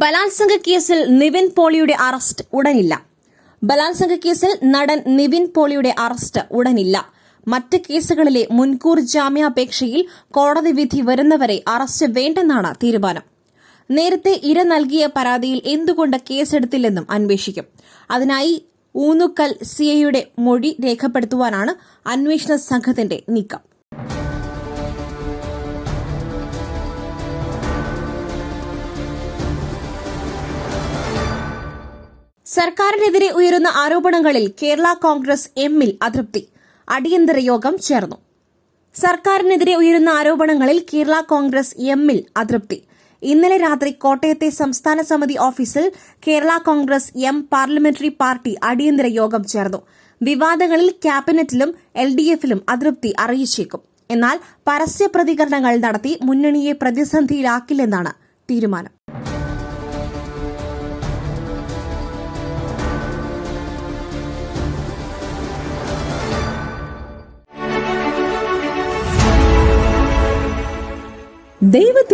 ബലാത്സംഗ കേസിൽ നിവിൻ പോളിയുടെ അറസ്റ്റ് ഉടനില്ല. ബലാത്സംഗ കേസിൽ നടൻ നിവിൻ പോളിയുടെ അറസ്റ്റ് ഉടനില്ല. മറ്റ് കേസുകളിലെ മുൻകൂർ ജാമ്യാപേക്ഷയിൽ കോടതി വിധി വരുന്നവരെ അറസ്റ്റ് വേണ്ടെന്നാണ് തീരുമാനം. നേരത്തെ ഇര നൽകിയ പരാതിയിൽ എന്തുകൊണ്ട് കേസെടുത്തില്ലെന്നും അന്വേഷിക്കും. അതിനായി ഊന്നുക്കൽ സിഐയുടെ മൊഴി രേഖപ്പെടുത്തുവാനാണ് അന്വേഷണ സംഘത്തിന്റെ നീക്കം. സർക്കാരിനെതിരെ ഉയരുന്ന ആരോപണങ്ങളിൽ കേരള കോൺഗ്രസ് എമ്മിൽ അതൃപ്തി. അടിയന്തര യോഗം ചേർന്നു. സർക്കാരിനെതിരെ ഉയരുന്ന ആരോപണങ്ങളിൽ കേരള കോൺഗ്രസ് എമ്മിൽ അതൃപ്തി. ഇന്നലെ രാത്രി കോട്ടയത്തെ സംസ്ഥാന സമിതി ഓഫീസിൽ Kerala Congress M parliamentary party അടിയന്തര യോഗം ചേർന്നു. വിവാദങ്ങളിൽ ക്യാബിനറ്റിലും എൽ ഡി എഫിലും അതൃപ്തി അറിയിച്ചേക്കും. എന്നാൽ പരസ്യ പ്രതികരണങ്ങൾ നടത്തി മുന്നണിയെ പ്രതിസന്ധിയിലാക്കില്ലെന്നാണ് തീരുമാനം.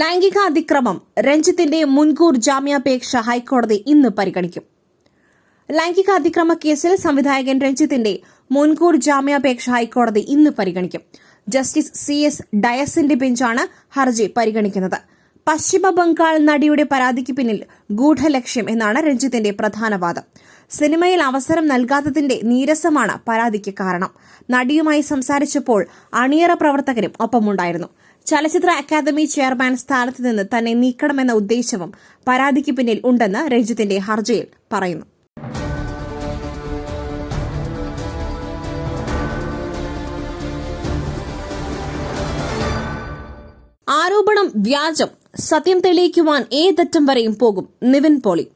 ലൈംഗിക അതിക്രമം രഞ്ജിത്തിന്റെ മുൻകൂർ ജാമ്യാപേക്ഷ ഹൈക്കോടതി ഇന്ന് പരിഗണിക്കും. ലൈംഗിക അതിക്രമ കേസിൽ സംവിധായകൻ രഞ്ജിത്തിന്റെ മുൻകൂർ ജാമ്യാപേക്ഷ ഹൈക്കോടതി ഇന്ന് പരിഗണിക്കും. ജസ്റ്റിസ് സി എസ് ഡയസിന്റെ ബെഞ്ചാണ് ഹർജി പരിഗണിക്കുന്നത്. പശ്ചിമ ബംഗാൾ നടിയുടെ പരാതിക്ക് പിന്നിൽ ഗൂഢലക്ഷ്യം എന്നാണ് രഞ്ജിത്തിന്റെ പ്രധാന വാദം. സിനിമയിൽ അവസരം നൽകാത്തതിന്റെ നീരസമാണ് പരാതിക്ക് കാരണം. നടിയുമായി സംസാരിച്ചപ്പോൾ അണിയറ പ്രവർത്തകരും ഒപ്പമുണ്ടായിരുന്നു. ചലച്ചിത്ര അക്കാദമി ചെയർമാൻ സ്ഥാനത്ത് നിന്ന് തന്നെ നീക്കണമെന്ന ഉദ്ദേശവും പരാതിക്ക് പിന്നിൽ ഉണ്ടെന്ന് രഞ്ജിത്തിന്റെ ഹർജിയിൽ പറയുന്നു. ആരോപണം വ്യാജം സത്യം തെളിയിക്കുവാൻ ഏതറ്റം വരെയും പോകും നിവിൻ പോളി.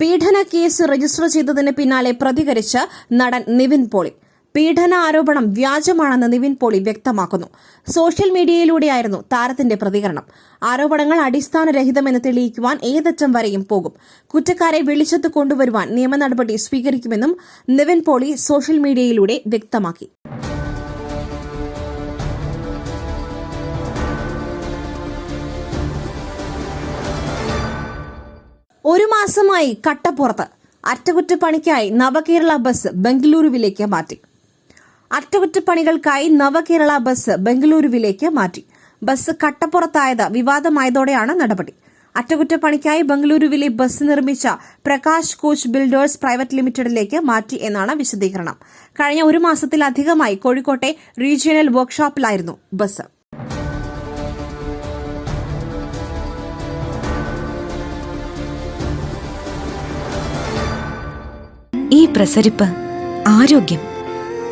പീഡന കേസ് രജിസ്റ്റർ ചെയ്തതിന് പിന്നാലെ പ്രതികരിച്ച് നടൻ നിവിൻ പോളി. പീഡന ആരോപണം വ്യാജമാണെന്ന് നിവിൻ പോളി വ്യക്തമാക്കുന്നു. സോഷ്യൽ മീഡിയയിലൂടെയായിരുന്നു താരത്തിന്റെ പ്രതികരണം. ആരോപണങ്ങൾ അടിസ്ഥാനരഹിതമെന്ന് തെളിയിക്കുവാൻ ഏതറ്റം വരെയും പോകും. കുറ്റക്കാരെ വെളിച്ചത്ത് കൊണ്ടുവരുവാൻ നിയമ നടപടി സ്വീകരിക്കുമെന്നും നിവിൻ പോളി സോഷ്യൽ മീഡിയയിലൂടെ വ്യക്തമാക്കി. ഒരു മാസമായി കട്ടപ്പുറത്ത് അറ്റകുറ്റപ്പണിക്കായി നവകേരള ബസ് ബംഗളൂരുവിലേക്ക് മാറ്റി. അറ്റകുറ്റപ്പണികൾക്കായി നവകേരള ബസ് ബംഗളൂരുവിലേക്ക് മാറ്റി. ബസ് കട്ടപ്പുറത്തായത് വിവാദമായതോടെയാണ് നടപടി. അറ്റകുറ്റപ്പണിക്കായി ബംഗളൂരുവിലെ ബസ് നിർമ്മിച്ച പ്രകാശ് കോച്ച് ബിൽഡേഴ്സ് പ്രൈവറ്റ് ലിമിറ്റഡിലേക്ക് മാറ്റി എന്നാണ് വിശദീകരണം. കഴിഞ്ഞ ഒരു മാസത്തിലധികമായി കോഴിക്കോട്ടെ റീജിയണൽ വർക്ക്ഷോപ്പിലായിരുന്നു ബസ്. ഈ പ്രസരിപ്പ് ആരോഗ്യം.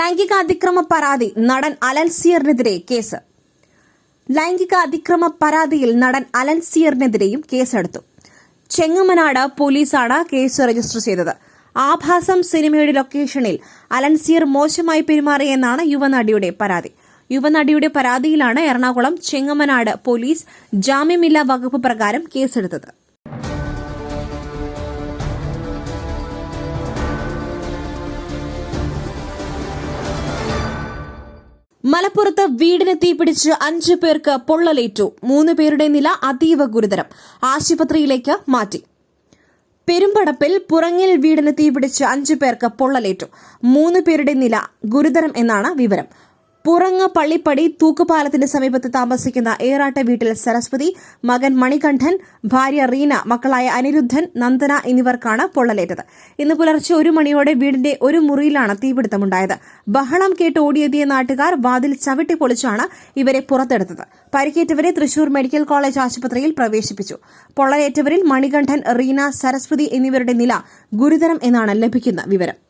ലൈംഗിക അതിക്രമ പരാതി നടൻ അലൻസിയറിനെതിരെ കേസ്. ലൈംഗിക അതിക്രമ പരാതിയിൽ നടൻ അലൻസിയറിനെതിരെയും കേസെടുത്തു. ചെങ്ങമനാട് പോലീസാണ് കേസ് രജിസ്റ്റർ ചെയ്തത്. ആഭാസം സിനിമയുടെ ലൊക്കേഷനിൽ അലൻസിയർ മോശമായി പെരുമാറിയെന്നാണ് യുവനടിയുടെ പരാതി. യുവനടിയുടെ പരാതിയിലാണ് എറണാകുളം ചെങ്ങമനാട് പോലീസ് ജാമ്യമില്ലാ വകുപ്പ് പ്രകാരം കേസെടുത്തത്. മലപ്പുറത്ത് വീടിന് തീപിടിച്ച് അഞ്ചു പേർക്ക് പൊള്ളലേറ്റു. മൂന്ന് പേരുടെ നില അതീവ ഗുരുതരം. ആശുപത്രിയിലേക്ക് മാറ്റി. പെരുമ്പടപ്പിൽ പുറങ്ങിൽ വീടിന് തീപിടിച്ച് അഞ്ചു പേർക്ക് പൊള്ളലേറ്റു. മൂന്ന് പേരുടെ നില ഗുരുതരം എന്നാണ് വിവരം. പുറങ്ങ് പള്ളിപ്പടി തൂക്കുപാലത്തിന് സമീപത്ത് താമസിക്കുന്ന ഏറാട്ട വീട്ടിൽ സരസ്വതി മകൻ മണികണ്ഠൻ ഭാര്യ റീന മക്കളായ അനിരുദ്ധൻ നന്ദന എന്നിവർക്കാണ് പൊള്ളലേറ്റത്. ഇന്ന് പുലർച്ചെ ഒരു മണിയോടെ വീടിന്റെ ഒരു മുറിയിലാണ് തീപിടുത്തമുണ്ടായത്. ബഹളം കേട്ട് ഓടിയെത്തിയ നാട്ടുകാർ വാതിൽ ചവിട്ടി പൊളിച്ചാണ് ഇവരെ പുറത്തെടുത്തത്. പരിക്കേറ്റവരെ തൃശൂർ മെഡിക്കൽ കോളേജ് ആശുപത്രിയിൽ പ്രവേശിപ്പിച്ചു. പൊള്ളലേറ്റവരിൽ മണികണ്ഠൻ റീന സരസ്വതി എന്നിവരുടെ നില ഗുരുതരം എന്നാണ് ലഭിക്കുന്ന വിവരം.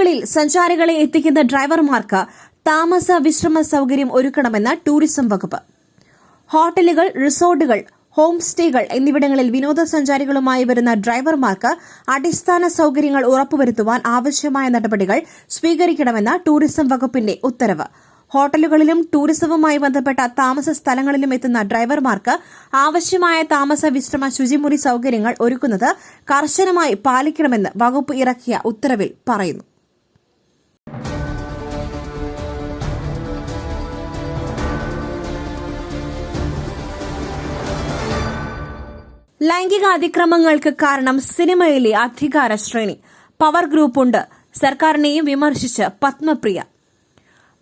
ഹോട്ടലുകളിൽ സഞ്ചാരികളെ എത്തിക്കുന്ന ഡ്രൈവർമാർക്ക് താമസ വിശ്രമ സൌകര്യം ഒരുക്കണമെന്ന് ടൂറിസം വകുപ്പ്. ഹോട്ടലുകൾ റിസോർട്ടുകൾ ഹോം സ്റ്റേകൾ എന്നിവിടങ്ങളിൽ വിനോദസഞ്ചാരികളുമായി വരുന്ന ഡ്രൈവർമാർക്ക് അടിസ്ഥാന സൗകര്യങ്ങൾ ഉറപ്പുവരുത്തുവാൻ ആവശ്യമായ നടപടികൾ സ്വീകരിക്കണമെന്ന് ടൂറിസം വകുപ്പിന്റെ ഉത്തരവ്. ഹോട്ടലുകളിലും ടൂറിസവുമായി ബന്ധപ്പെട്ട താമസ സ്ഥലങ്ങളിലും എത്തുന്ന ഡ്രൈവർമാർക്ക് ആവശ്യമായ താമസ വിശ്രമ ശുചിമുറി സൌകര്യങ്ങൾ ഒരുക്കുന്നത് കർശനമായി പാലിക്കണമെന്ന് വകുപ്പ് ഇറക്കിയ ഉത്തരവിൽ പറയുന്നു. ലൈംഗിക അതിക്രമങ്ങൾക്ക് കാരണം സിനിമയിലെ അധികാര ശ്രേണി. പവർ ഗ്രൂപ്പുണ്ട് സർക്കാരിനെയും വിമർശിച്ച് പത്മപ്രിയ.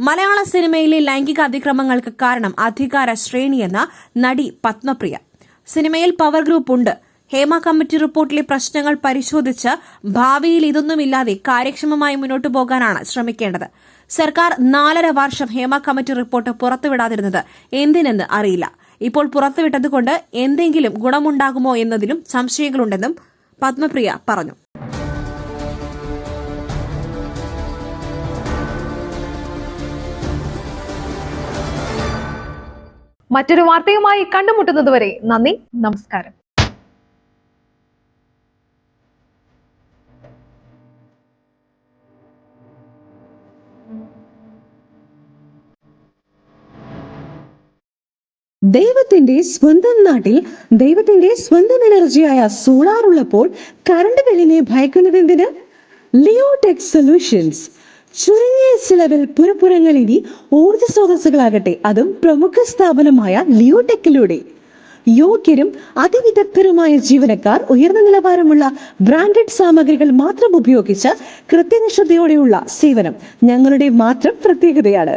മലയാള സിനിമയിലെ ലൈംഗിക അതിക്രമങ്ങൾക്ക് കാരണം അധികാര ശ്രേണിയെന്ന നടി പത്മപ്രിയ. സിനിമയിൽ പവർ ഗ്രൂപ്പ് ഉണ്ട്. ഹേമ കമ്മിറ്റി റിപ്പോർട്ടിലെ പ്രശ്നങ്ങൾ പരിശോധിച്ച് ഭാവിയിൽ ഇതൊന്നുമില്ലാതെ കാര്യക്ഷമമായി മുന്നോട്ടു പോകാനാണ് ശ്രമിക്കേണ്ടത്. സർക്കാർ നാലര വർഷം ഹേമ കമ്മിറ്റി റിപ്പോർട്ട് പുറത്തുവിടാതിരുന്നത് എന്തിനെന്ന് അറിയില്ല. ഇപ്പോൾ പുറത്തുവിട്ടതുകൊണ്ട് എന്തെങ്കിലും ഗുണമുണ്ടാകുമോ എന്നതിലും സംശയങ്ങളുണ്ടെന്നും പത്മപ്രിയ പറഞ്ഞു. മറ്റൊരു വാർത്തയുമായി കണ്ടുമുട്ടുന്നതുവരെ നന്ദി നമസ്കാരം. ദൈവത്തിന്റെ സ്വന്തം നാട്ടിൽ ദൈവത്തിന്റെ സ്വന്തം എനർജിയായ സോളാർ ഉള്ളപ്പോൾ കറണ്ട് ബില്ലിനെ ഭയക്കുന്നതെന്തിന് ലിയോടെക് സൊല്യൂഷൻസ് ചുരുങ്ങിയ ചിലവിൽ പുറപ്പുറങ്ങൾ ഇനി ഊർജ സ്രോതസ്സുകളാകട്ടെ. അതും പ്രമുഖ സ്ഥാപനമായ ലിയോടെക്കിലൂടെ യോഗ്യരും അതിവിദഗ്ധരുമായ ജീവനക്കാർ ഉയർന്ന നിലവാരമുള്ള ബ്രാൻഡഡ് സാമഗ്രികൾ മാത്രം ഉപയോഗിച്ച് കൃത്യനിഷ്ഠതയോടെയുള്ള സേവനം ഞങ്ങളുടെ മാത്രം പ്രത്യേകതയാണ്.